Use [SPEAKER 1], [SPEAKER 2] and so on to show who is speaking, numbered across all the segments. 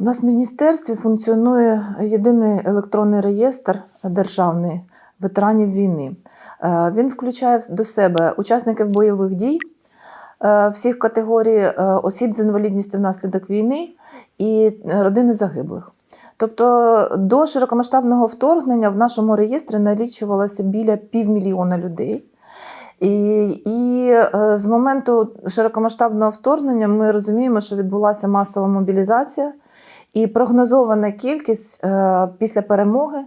[SPEAKER 1] У нас в міністерстві функціонує єдиний електронний реєстр державний ветеранів війни. Е, Він включає до себе учасників бойових дій е, всіх категорій е, осіб з інвалідністю внаслідок війни і родини загиблих. Тобто до широкомасштабного вторгнення в нашому реєстрі налічувалося біля півмільйона людей. І, і е, з моменту широкомасштабного вторгнення ми розуміємо, що відбулася масова мобілізація, і прогнозована кількість е, після перемоги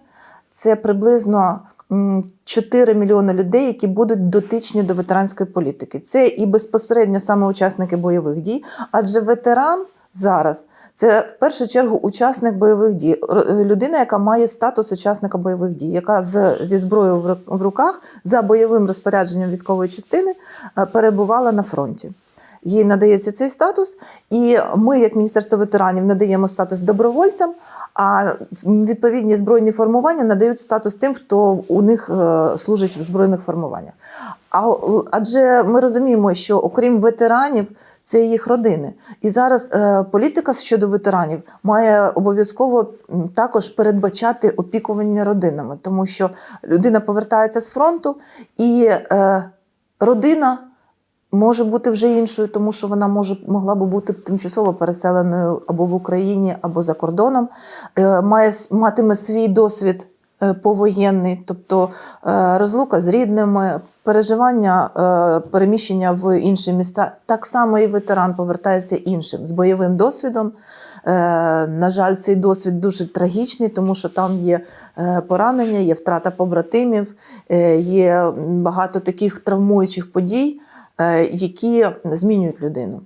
[SPEAKER 1] це приблизно м, 4 мільйони людей, які будуть дотичні до ветеранської політики. Це і безпосередньо саме учасники бойових дій, адже ветеран зараз. Це в першу чергу учасник бойових дій, е, людина, яка має статус учасника бойових дій, яка з, зі зброєю в руках за бойовим розпорядженням військової частини е, перебувала на фронті. Їй надається цей статус, і ми, як Міністерство ветеранів, надаємо статус добровольцям. А відповідні збройні формування надають статус тим, хто у них е, служить в збройних формуваннях. А адже ми розуміємо, що окрім ветеранів, це їх родини. І зараз е, політика щодо ветеранів має обов'язково також передбачати опікування родинами, тому що людина повертається з фронту, і е, родина може бути вже іншою, тому що вона може могла би бути тимчасово переселеною або в Україні, або за кордоном, Е, має матиме свій досвід повоєнний, тобто е, розлука з рідними, переживання е, переміщення в інші місця. Так само і ветеран повертається іншим з бойовим досвідом. Е, На жаль, цей досвід дуже трагічний, тому що там є е, поранення, є втрата побратимів, е, є багато таких травмуючих подій, е, які змінюють людину.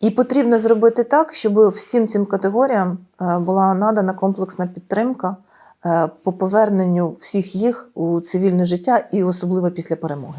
[SPEAKER 1] І потрібно зробити так, щоб всім цим категоріям е, була надана комплексна підтримка е, по поверненню всіх їх у цивільне життя і особливо після перемоги.